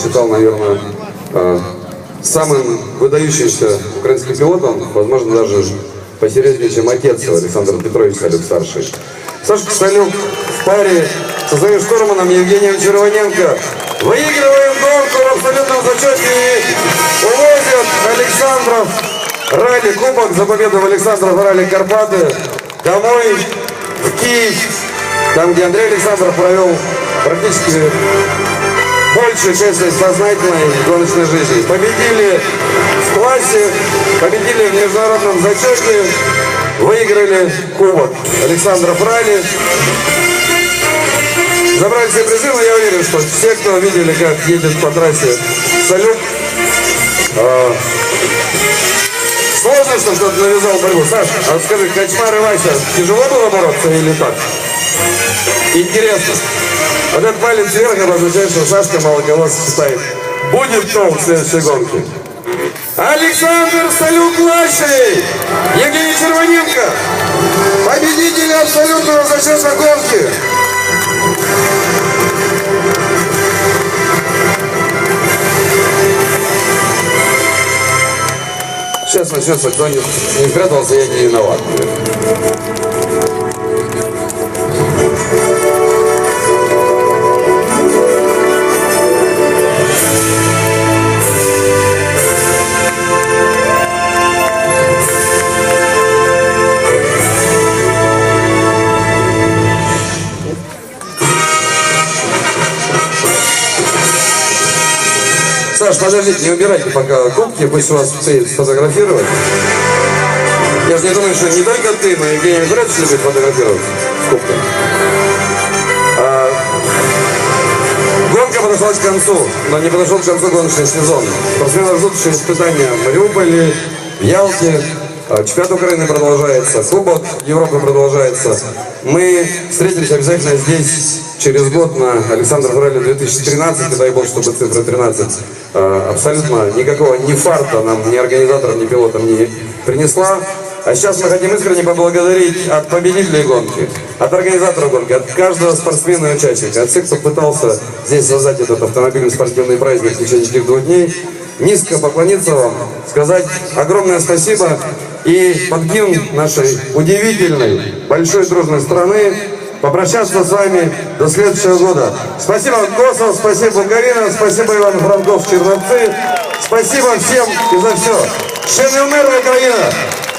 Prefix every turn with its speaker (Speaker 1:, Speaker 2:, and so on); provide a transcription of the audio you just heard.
Speaker 1: считал, наверное, э, самым выдающимся украинским пилотом, возможно, даже посерьезнее, чем отец Александр Петрович Салюк старший. Сашка Салюк в паре со своим штурманом Евгением Червоненко выигрывает гонку в абсолютном зачете и увозят Александров ралли Кубок за победу в Александров ралли Карпаты домой в Киев, там, где Андрей Александров провел практически большую часть своей сознательной гоночной жизни. Победили в классе, победили в международном зачете, выиграли кубок Александров Ралли. Забрали все призы, но я уверен, что все, кто видели, как едет по трассе салют, а, сложно, что кто-то навязал борьбу. Саш, а скажи, Качмар и Вася, тяжело было бороться или так? Интересно. Вот этот палец вверх обозначает, что Сашка Молоколос считает, будет том в следующей гонке. Александр Салюк-младший, Евгений Червоненко, победители абсолютного зачета гонки. Сейчас начнется, кто не, не прятался, я не виноват. Саш, подождите, не убирайте пока кубки, пусть вас все сфотографировать. Я же не думаю, что не только ты, но и Евгений Петрович любит фотографировать кубками. А, гонка подошла к концу, но не подошел к концу гоночный сезон. Спортсмены ждут еще испытания в Мариуполе, в Ялте. А, Чемпионат Украины продолжается, Кубок Европы продолжается. Мы встретимся обязательно здесь через год на Александр Ралли 2013, и дай бог, чтобы цифра 13 э, абсолютно никакого ни фарта нам, ни организаторам, ни пилотам не принесла. А сейчас мы хотим искренне поблагодарить от победителей гонки, от организаторов гонки, от каждого спортсмена и участника, от всех, кто пытался здесь создать этот автомобильный спортивный праздник в течение этих двух дней. Низко поклониться вам, сказать огромное спасибо и под гимн нашей удивительной, большой дружной страны попрощаться с вами до следующего года. Спасибо Косов, спасибо Буковина, спасибо Иван Франков, Черновцы. Спасибо всем и за все. Ще не